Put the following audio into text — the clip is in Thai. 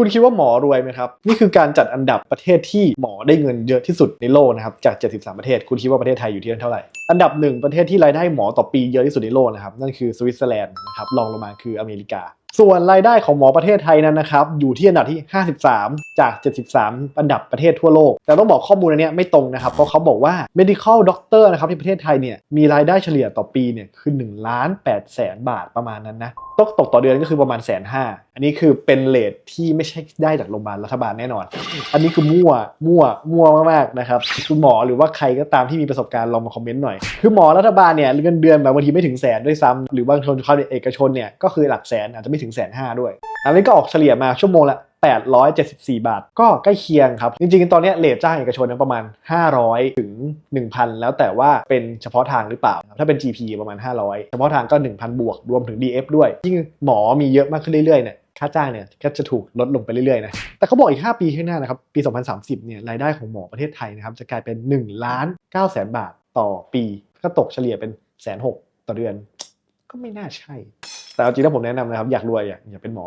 คุณคิดว่าหมอรวยไหมครับ นี่คือการจัดอันดับประเทศที่หมอได้เงินเยอะที่สุดในโลกนะครับ จาก 73 ประเทศ คุณคิดว่าประเทศไทยอยู่ที่เท่าไหร่ อันดับหนึ่งประเทศที่รายได้หมอต่อปีเยอะที่สุดในโลกนะครับ นั่นคือสวิตเซอร์แลนด์นะครับ รองลงมาคืออเมริกา ส่วนรายได้ของหมอประเทศไทยนั้นนะครับ อยู่ที่อันดับที่ 53 จาก 73 อันดับประเทศทั่วโลก แต่ต้องบอกข้อมูลอันนี้ไม่ตรงนะครับ เพราะเขาบอกว่า medical doctor นะครับที่ประเทศไทยเนี่ย มีรายได้เฉลี่ยต่อปีเนี่ยคือ1ล้าน8แสนบาทประมาณนั้นนะ ตกตกต่อเดือนก็คือประมาณแสนห้าอันนี้คือเป็นเลทที่ไม่ใช่ได้จากโรงพยาบาลรัฐบาลแน่นอน อันนี้คือมั่วมั่วมั่วมากๆนะครับคุณหมอหรือว่าใครก็ตามที่มีประสบการณ์ลองมาคอมเมนต์หน่อย คือหมอรัฐบาลเนี่ยเงินเดือนแบบบางทีไม่ถึงแสนด้วยซ้ำหรือบางคนเขาเอกชนเนี่ยก็คือหลักแสนอาจจะไม่ถึงแสนห้าด้วย อันนี้ก็ออกเฉลี่ยมาชั่วโมงละ 874 บาท ก็ใกล้เคียงครับ จริงๆ ตอนนี้เลทจ้างเอกชนประมาณ 500 ถึง 1,000 แล้วแต่ว่าเป็นเฉพาะทางหรือเปล่า ถ้าเป็น GP ประมาณ 500 เฉพาะทางก็ 1,000 บวก รวมถึง DF ด้วย ยิ่งหมอมีเยอะมากขึ้นเรื่อยๆเนี่ยค่าจ้างเนี่ยก็จะถูกลดลงไปเรื่อยๆนะ แต่เขาบอกอีก 5 ปีข้างหน้านะครับ ปี 2030 เนี่ยรายได้ของหมอประเทศไทยนะครับจะกลายเป็น1ล้าน9แสนบาทต่อปี ก็ตกเฉลี่ยเป็นแสนหกต่อเดือน ก็ไม่น่าใช่ แต่เอาจริงแล้วผมแนะนำนะครับอยากรวยอย่าเป็นหมอ